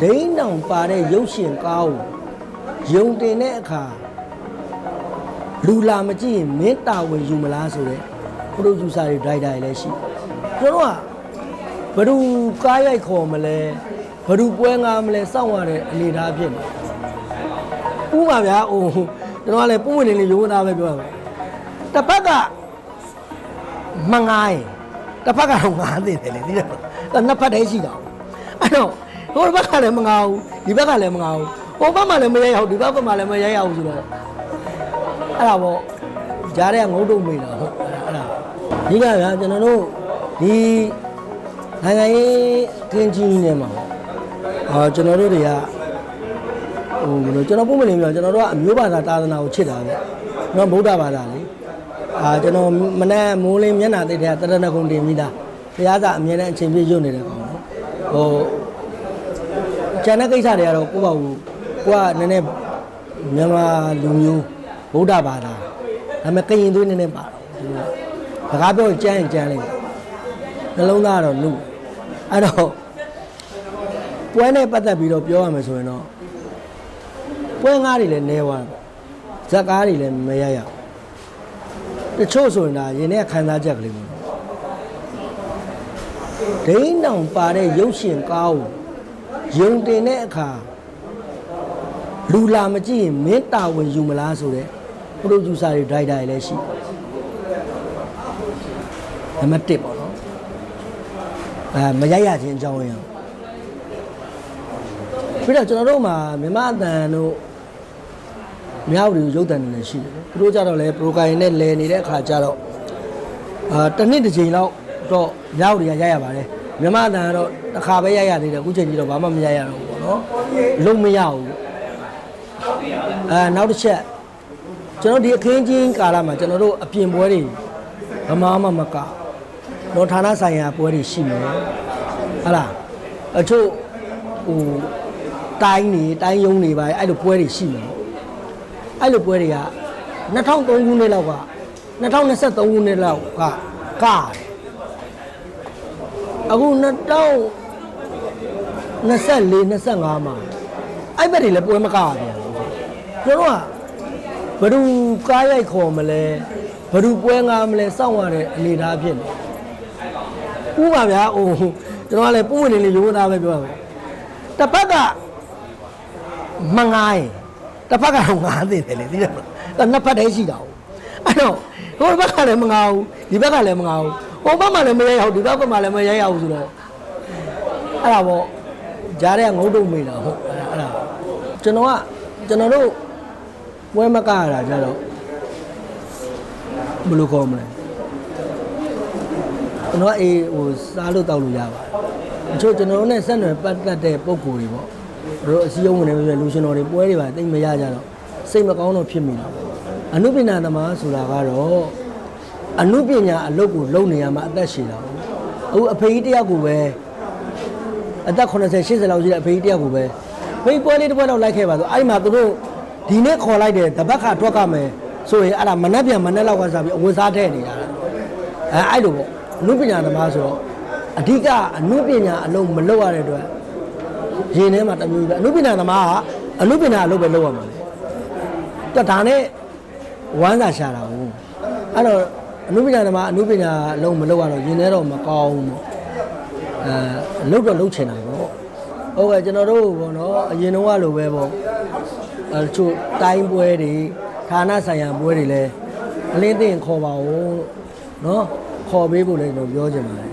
ဒိန်းတောင်ပါတဲ့ရုပ်ရှင်ကားကိုယုံတင်တဲ့အခါလူလာမကြည့်ရင်မင်းတာဝန်ယူမလားဆိုတဲ့ပရိုဂျူဆာတွေဒရိုက်တာတွေလည်းရှိကျွန်တော်ကဘယ်သူကားရိုက်ခေါ်မလဲဘယ်သူပွဲငါမလဲစောင့်ရတဲ့အနေအထားဖြစ်နေဥပါဗျာဟိုကျွန်တော်ကလည်းပုံဝင်နေလေးရုံးသားပဲပြောရမယ်တစ်ဖက်ကမငိုင်းတစ်ဖက်ကတော့ငားနေတယ်လေသိတယ်မလားနှစ်ဖက်တည်းရှိတာအဲ့တော့ ဟိုဘက်ကလည်းမငားဘူးဒီဘက်ကလည်းမငားဘူးဟိုဘက်မှလည်းမရရဘူးဒီဘက်ကမှလည်းမရရဘူးဆိုတော့အဲ့ဒါပေါ့ကြားတဲ့ငုတ်တုံမိတာဟုတ်အဲ့ဒါဒီကဗျာကျွန်တော်တို့ဒီနိုင်ငံရေးကင်းကြီးနေမှာပေါ့အာကျွန်တော်တို့တွေကဟိုဘယ်လိုကျွန်တော်ပုံမနေပြောကျွန်တော်တို့ကအမျိုးဘာသာသာသနာကိုချစ်တာပဲနော်ဗုဒ္ဓဘာသာလေအာကျွန်တော်မနေ့မိုးလင်းမျက်နှာသိတဲ့တရဏဂုံတင်ပြီးသားဘုရားသာအမြဲတမ်းအချိန်ပြည့်ရုပ်နေတဲ့ကောင်နော်ဟို ကျန်တဲ့ကိစ္စတွေကတော့ကိုယ့်ဘာကိုကိုကနည်းနည်းမြန်မာလူမျိုးဗုဒ္ဓဘာသာဒါပေမဲ့ကရင်သွေးနည်းနည်းပါတော့စကားပြောရင်ကြမ်းရင်ကြမ်းလိုက်နှလုံးသားကတော့လူအဲ့တော့ပွဲနဲ့ပတ်သက်ပြီးတော့ပြောရမယ်ဆိုရင်တော့ပွဲငါးတွေလည်းနေသွားတယ်ဇက်ကားတွေလည်းမရရဘူးတချို့ဆိုရင်ဒါရင်ထဲခံစားချက်ကလေးပေါ့ဒိန်းတောင်ပါတဲ့ရုပ်ရှင်ကားကို ယုံတင်တဲ့အခါလူလာမကြည့်ရင်မင်းတာဝန်ယူမလားဆိုတဲ့ပရိုဂျူဆာတွေဒရိုက်တာတွေလည်းရှိနံပါတ်1ပေါ့နော်အဲမရရချင်းအကြောင်းရအောင်ပြီးတော့ကျွန်တော်တို့မှာမြမအတန်တို့မြောက်တွေရုပ်တံတွေလည်းရှိတယ်သူတို့ကြတော့လေပရိုကိုင်နဲ့လဲနေတဲ့အခါကျတော့အာတစ်နှစ်တစ်ချိန်လောက်တော့မြောက်တွေကရရပါတယ် မြမအတန်ကတော့တစ်ခါပဲရရသေးတယ်အခုချိန်ကြီးတော့ဘာမှမရရတော့ဘူးပေါ့နော်လုံးမရဘူးအဲနောက်တစ်ချက်ကျွန်တော်ဒီအခင်းချင်းကာလမှာကျွန်တော်တို့အပြင်ပွဲတွေဗမာမမကတော့ဌာနဆိုင်ရာပွဲတွေရှိမယ်ဟုတ်လားအချို့ဟိုတိုင်းနေတိုင်းယုံနေပါအဲ့လိုပွဲတွေရှိမယ်အဲ့လိုပွဲတွေက2003ခုနှစ်လောက်က2023ခုနှစ်လောက်ကကားတယ် အခု2024 25မှာအဲ့ဘက်တွေလည်းပွဲမကားရပြန်ဘူးကျွန်တော်ကဘယ်သူကားရိုက်ခေါ်မလဲဘယ်သူပွဲငါမလဲစောင့်ရတဲ့အနေအထားဖြစ်နေဥပါဗျာဟိုကျွန်တော်ကလည်းပုံဝင်နေလေးရုံးသားပဲပြောရမယ်တစ်ဖက်ကမငိုင်းတစ်ဖက်ကတော့ငားနေတယ်လေသိတယ်မလားနှစ်ဖက်တည်းရှိတာအဲ့တော့ဟိုဘက်ကလည်းမငားဘူးဒီဘက်ကလည်းမငားဘူး ဟိုဘက်မှလည်းမရရဘူးဒီဘက်ကမှလည်းမရရဘူးဆိုတော့အဲ့ဒါပေါ့ကြားတဲ့ငုတ်တုံမိတာဟုတ်အဲ့ဒါကျွန်တော်ကကျွန်တော်တို့ဝဲမကရတာကြတော့ဘယ်လိုခေါ်မလဲကျွန်တော်ကအေးဟိုစားလို့တောက်လို့ရပါတယ်အချို့ကျွန်တော်တို့နဲ့ဆက်နွယ်ပတ်သက်တဲ့ပုံကိုယ်တွေပေါ့တို့အစည်းအဝေးနေပြီလူရှင်တော်တွေပွဲတွေပါတိတ်မရကြတော့စိတ်မကောင်းတော့ဖြစ်မိတာအနုပညာသမားဆိုတာကတော့ အနုပညာအလုပ်ကိုလုပ်နေရမှာအသက်ရှည်တာပေါ့အခုအဖေကြီးတယောက်ကိုပဲအသက်80 80လောက်ရှိတဲ့အဖေကြီးတယောက်ကိုပဲဖေးပွဲလေးတစ်ပွဲတော့လိုက်ခဲ့ပါဆိုအဲ့ဒီမှာသူတို့ဒီနေ့ခေါ်လိုက်တယ်တပတ်ခါထွက်ကမယ်ဆိုရင်အဲ့ဒါမနှက်ပြန်မနှက်လောက်ကစားပြီးအဝတ်စားထည့်နေတာအဲအဲ့လိုပေါ့အနုပညာသမားဆိုတော့အဓိကအနုပညာအလုံးမလုပ်ရတဲ့အတွက်ရင်ထဲမှာတမျိုးပဲအနုပညာသမားကအနုပညာအလုပ်ပဲလုပ်ရမှာလေတက်ဒါနဲ့ဝမ်းသာရှာတာဟုတ်အဲ့တော့ အနုပညာသမားအနုပညာအလုံးမလုပ်ရတော့ရင်ထဲတော့မကောင်းဘူးပေါ့အဲလုပ်တော့လုပ်ချင်တာပေါ့ဟုတ်ကဲ့ကျွန်တော်တို့ပေါ့နော်အရင်တော့လိုပဲပေါ့အဲချို့တိုင်းပွဲတွေဌာနဆိုင်ရာပွဲတွေလည်းအလင်းသိရင်ခေါ်ပါဦးလို့နော်ခေါ်ပေးဖို့လည်းကျွန်တော်ပြောချင်ပါတယ်